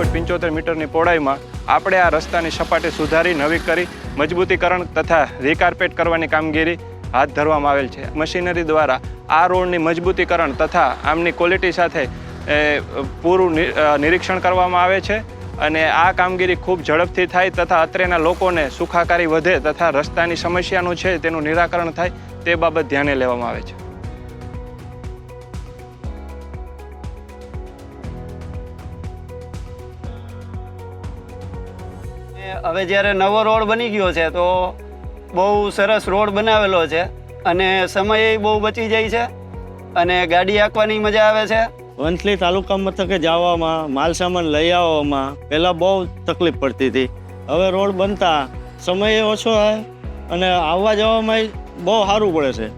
Point પંચોતેર મીટરની પહોળાઈમાં આપણે આ રસ્તાની સપાટી સુધારી, નવી કરી, મજબૂતીકરણ તથા રીકાર્પેટ કરવાની કામગીરી હાથ ધરવામાં આવેલ છે. મશીનરી દ્વારા આ રોડની મજબૂતીકરણ તથા આમની ક્વોલિટી સાથે પૂરું નિરીક્ષણ કરવામાં આવે છે અને આ કામગીરી ખૂબ ઝડપથી થાય તથા અત્રેના લોકોને સુખાકારી વધે તથા રસ્તાની સમસ્યાનું છે તેનું નિરાકરણ થાય તે બાબત ધ્યાને લેવામાં આવે છે. હવે જ્યારે નવો રોડ બની ગયો છે, તો બહુ સરસ રોડ બનાવેલો છે અને સમય બહુ બચી જાય છે અને ગાડી આંકવાની મજા આવે છે. વંથલી તાલુકા મથકે જવામાં માલ સામાન લઈ આવવામાં પહેલાં બહુ તકલીફ પડતી હતી. હવે રોડ બનતા સમય ઓછો થાય અને આવવા જવામાં બહુ સારું પડે છે.